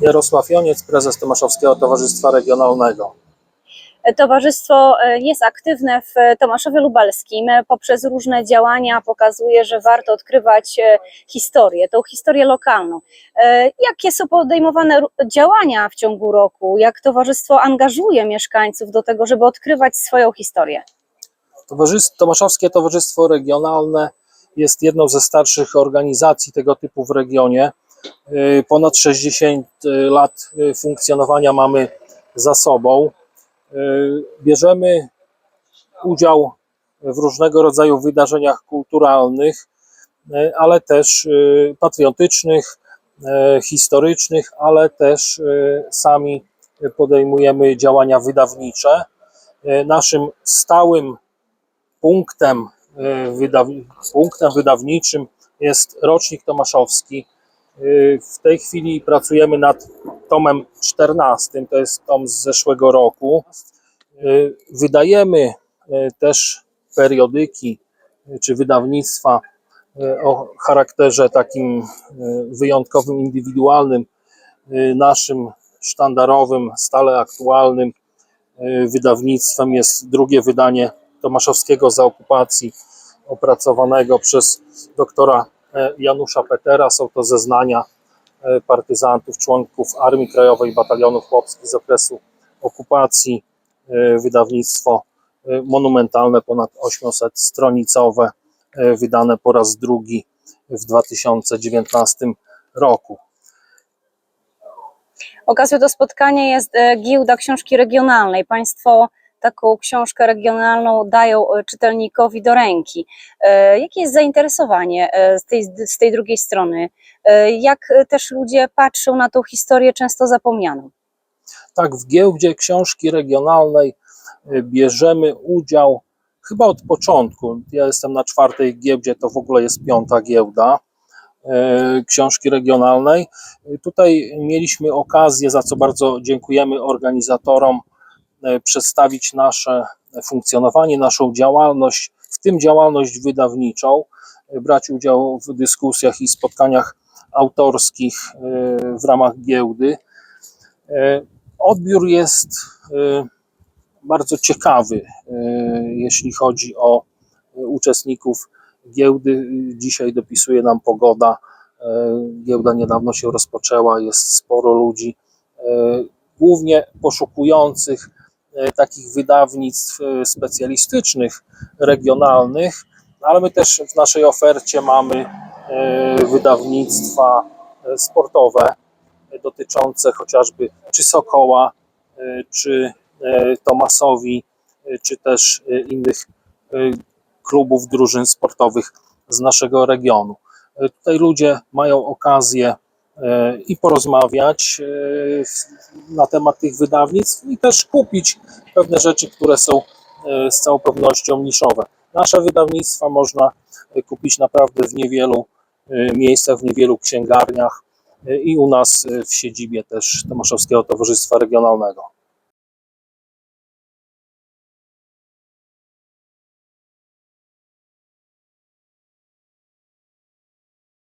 Jarosław Joniec, prezes Tomaszowskiego Towarzystwa Regionalnego. Towarzystwo e, jest aktywne w Tomaszowie Lubelskim. E, Poprzez różne działania pokazuje, że warto odkrywać e, historię, tą historię lokalną. E, Jakie są podejmowane działania w ciągu roku? Jak towarzystwo angażuje mieszkańców do tego, żeby odkrywać swoją historię? Towarzystwo, Tomaszowskie Towarzystwo Regionalne jest jedną ze starszych organizacji tego typu w regionie. Y, Ponad 60 lat y, funkcjonowania mamy za sobą. Y, Bierzemy udział w różnego rodzaju wydarzeniach kulturalnych, y, ale też y, patriotycznych, y, historycznych, ale też y, sami podejmujemy działania wydawnicze. Y, Naszym stałym punktem, y, wydaw, punktem wydawniczym jest rocznik tomaszowski. Y, W tej chwili pracujemy nad tomem 14, to jest tom z zeszłego roku. Y, Wydajemy y, też periodyki czy wydawnictwa o charakterze takim wyjątkowym, indywidualnym. Naszym sztandarowym, stale aktualnym wydawnictwem jest drugie wydanie Tomaszowskiego za okupacji, opracowanego przez doktora Janusza Petera. Są to zeznania e, partyzantów, członków Armii Krajowej Batalionu Chłopskich z okresu okupacji. E, Wydawnictwo e, monumentalne, ponad 800-stronicowe, e, wydane po raz drugi w 2019 roku. Okazją do spotkania jest e, giełda książki regionalnej. Państwo taką książkę regionalną dają e, czytelnikowi do ręki. E, Jakie jest zainteresowanie e, z tej, z tej drugiej strony? Jak też ludzie patrzą na tą historię często zapomnianą? Tak, w giełdzie książki regionalnej bierzemy udział chyba od początku. Ja jestem na czwartej giełdzie, to w ogóle jest piąta giełda książki regionalnej. Tutaj mieliśmy okazję, za co bardzo dziękujemy organizatorom, przedstawić nasze funkcjonowanie, naszą działalność, w tym działalność wydawniczą, y, brać udział w dyskusjach i spotkaniach autorskich y, w ramach giełdy. Odbiór jest bardzo ciekawy, jeśli chodzi o uczestników giełdy. Dzisiaj dopisuje nam pogoda. Giełda niedawno się rozpoczęła, jest sporo ludzi, głównie poszukujących takich wydawnictw y, specjalistycznych, regionalnych, ale my też w naszej ofercie mamy y, wydawnictwa sportowe dotyczące chociażby czy Sokoła, czy Tomasowi, czy też innych klubów, drużyn sportowych z naszego regionu. Tutaj ludzie mają okazję i porozmawiać w- na temat tych wydawnictw i też kupić pewne rzeczy, które są y, z całą pewnością niszowe. Nasze wydawnictwa można kupić naprawdę w niewielu miejscach, w niewielu księgarniach i u nas w siedzibie też Tomaszowskiego Towarzystwa Regionalnego.